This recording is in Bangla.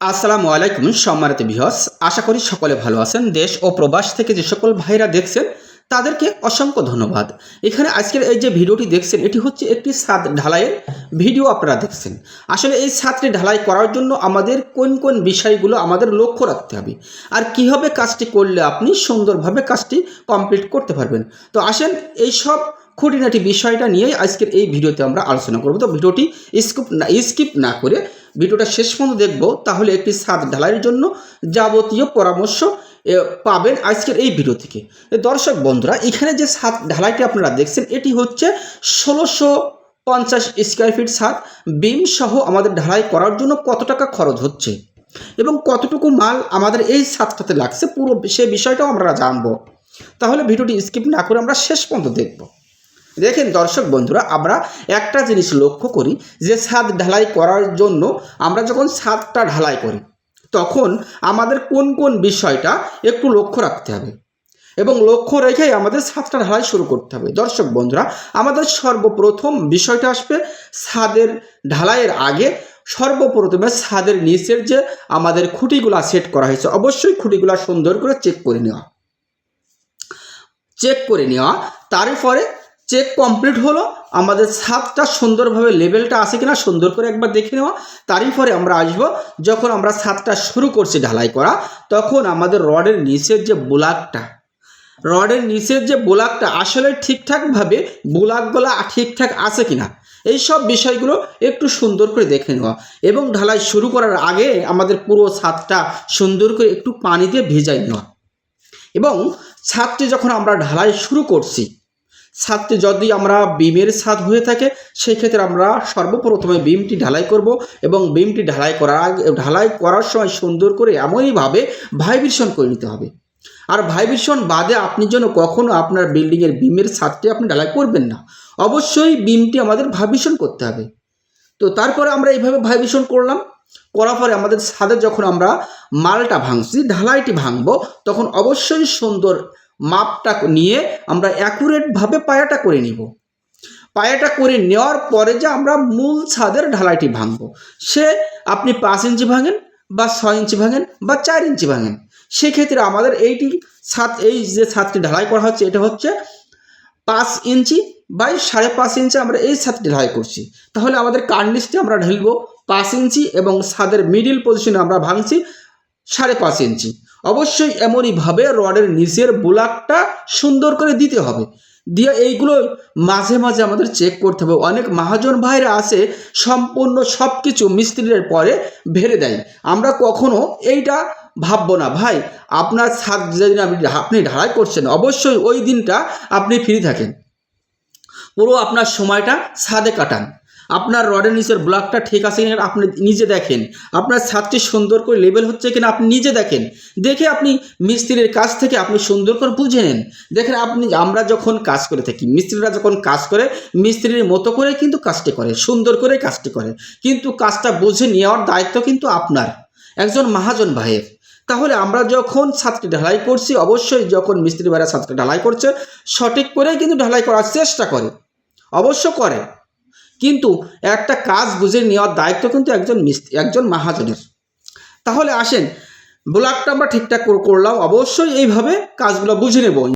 আসসালামু আলাইকুম সম্মানিত বিহস আশা করি সকলে ভালো আছেন। দেশ ও প্রবাস থেকে যে সকল ভাইরা দেখছেন, তাদেরকে অসংখ্য ধন্যবাদ। এখানে আজকের এই যে ভিডিওটি দেখছেন, এটি হচ্ছে একটি ছাদ ঢালাইয়ের ভিডিও আপনারা দেখছেন। আসলে এই ছাদটি ঢালাই করার জন্য আমাদের কোন কোন বিষয়গুলো আমাদের লক্ষ্য রাখতে হবে আর কীভাবে কাজটি করলে আপনি সুন্দরভাবে কাজটি কমপ্লিট করতে পারবেন। তো আসেন, এই সব খুঁটিনাটি বিষয়টা নিয়েই আজকের এই ভিডিওতে আমরা আলোচনা করব। তো ভিডিওটি স্কিপ না স্কিপ না করে ভিডিওটা শেষ পর্যন্ত দেখব, তাহলে একটি ছাদ ঢালাইয়ের জন্য যাবতীয় পরামর্শ পাবেন আজকের এই ভিডিও থেকে। দর্শক বন্ধুরা, এখানে যে ছাদ ঢালাইটি আপনারা দেখছেন, এটি হচ্ছে ষোলোশো পঞ্চাশ স্কোয়ার ফিট ছাদ বিম সহ আমাদের ঢালাই করার জন্য কত টাকা খরচ হচ্ছে এবং কতটুকু মাল আমাদের এই ছাদটাতে লাগছে, পুরো সে বিষয়টাও আমরা জানব। তাহলে ভিডিওটি স্কিপ না করে আমরা শেষ পর্যন্ত দেখব। দেখেন দর্শক বন্ধুরা, আমরা একটা জিনিস লক্ষ্য করি যে ছাদ ঢালাই করার জন্য আমরা যখন ছাদটা ঢালাই করি, তখন আমাদের কোন কোন বিষয়টা একটু লক্ষ্য রাখতে হবে এবং লক্ষ্য রেখেই আমাদের ছাদটা ঢালাই শুরু করতে হবে। দর্শক বন্ধুরা, আমাদের সর্বপ্রথম বিষয়টা আসবে ছাদের ঢালাইয়ের আগে সর্বপ্রথমে ছাদের নিচের যে আমাদের খুঁটিগুলা সেট করা হয়েছে, অবশ্যই খুঁটিগুলা সুন্দর করে চেক করে নেওয়া। চেক করে নেওয়া, তারপরে চেক কমপ্লিট হলো, আমাদের ছাদটা সুন্দরভাবে লেভেলটা আছে কিনা সুন্দর করে একবার দেখে নেওয়া। তারই পরে আমরা আসব, যখন আমরা ছাদটা শুরু করছি ঢালাই করা, তখন আমাদের রডের নিচের যে বোলাকটা, রডের নিচের যে বোলাকটা আসলে ঠিকঠাকভাবে বোলাকগুলা ঠিকঠাক আছে কিনা, এই সব বিষয়গুলো একটু সুন্দর করে দেখে নেওয়া। এবং ঢালাই শুরু করার আগে আমাদের পুরো ছাদটা সুন্দর করে একটু পানি দিয়ে ভেজাই নেওয়া। এবং ছাদটি যখন আমরা ঢালাই শুরু করছি ছাদটি যদি আমরা বিমের ছাদ হয়ে থাকে সেই ক্ষেত্রে আমরা সর্বপ্রথমে বিমটি ঢালাই করব এবং বিমটি ঢালাই করার আগে, ঢালাই করার সময় সুন্দর করে এমনইভাবে ভাইব্রেশন করে নিতে হবে। আর ভাইব্রেশন বাদে আপনি যেন কখনো আপনার বিল্ডিংয়ের বিমের ছাদটি আপনি ঢালাই করবেন না। অবশ্যই বিমটি আমাদের ভাইব্রেশন করতে হবে। তো তারপরে আমরা এইভাবে ভাইব্রেশন করলাম। করার পরে আমাদের ছাদে যখন আমরা মালটা ভাঙছি, ঢালাইটি ভাঙবো, তখন অবশ্যই সুন্দর মাপটা নিয়ে আমরা অ্যাকুরেটভাবে পায়াটা করে নিব। পায়াটা করে নেওয়ার পরে যে আমরা মূল ছাদের ঢালাইটি ভাঙবো। সে আপনি পাঁচ ইঞ্চি ভাঙেন বা ছয় ইঞ্চি ভাঙেন বা চার ইঞ্চি ভাঙেন। সেক্ষেত্রে আমাদের এইটি ছাদ, এই যে ছাদটি ঢালাই করা হচ্ছে, এটা হচ্ছে পাঁচ ইঞ্চি বাই সাড়ে পাঁচ ইঞ্চি আমরা এই ছাদটি ঢালাই করছি। তাহলে আমাদের কার্নিসটি আমরা ঢেলবো পাঁচ ইঞ্চি এবং ছাদের মিডিল পজিশনে আমরা ভাঙছি সাড়ে পাঁচ ইঞ্চি। অবশ্যই এমনইভাবে রডের নিচের বোলাকটা সুন্দর করে দিতে হবে। দিয়ে এইগুলো মাঝে মাঝে আমাদের চেক করতে হবে। অনেক মহাজন ভাইরা আছে সম্পূর্ণ সব কিছু মিস্ত্রির পরে ভেড়ে দেয়। আমরা কখনো এইটা ভাববো না, ভাই, আপনার ছাদ যেদিন আপনি আপনি ঢালাই করছেন, অবশ্যই ওই দিনটা আপনি ফ্রি থাকেন। পুরো আপনার সময়টা ছাদে কাটান। আপনার রডের নিচের ব্লকটা ঠিক আছে কিনা আপনি নিজে দেখেন। আপনার ছাদটি সুন্দর করে লেবেল হচ্ছে কিনা আপনি নিজে দেখেন। দেখে আপনি মিস্ত্রির কাছ থেকে আপনি সুন্দর করে বুঝে নেন। দেখেন আপনি, আমরা যখন কাজ করে থাকি, মিস্ত্রিরা যখন কাজ করে, মিস্ত্রির মতো করে কিন্তু কাজটি করে, সুন্দর করে কাজটি করে। কিন্তু কাজটা বুঝে নেওয়ার দায়িত্ব কিন্তু আপনার, একজন মহাজন ভাইয়ের। তাহলে আমরা যখন ছাদটি ঢালাই করছি, অবশ্যই যখন মিস্ত্রি ভাইরা ছাদটা ঢালাই করছে, সঠিক করেই কিন্তু ঢালাই করার চেষ্টা করে। অবশ্য করে। কিন্তু একটা কাজ বুঝে নেওয়ার দায়িত্ব কিন্তু একজন মিস্ত্রি একজন মাহাজনের। তাহলে আসেন ব্লকটা আমরা ঠিকঠাক করলাম, অবশ্যই এইভাবে কাজগুলো বুঝে নেব।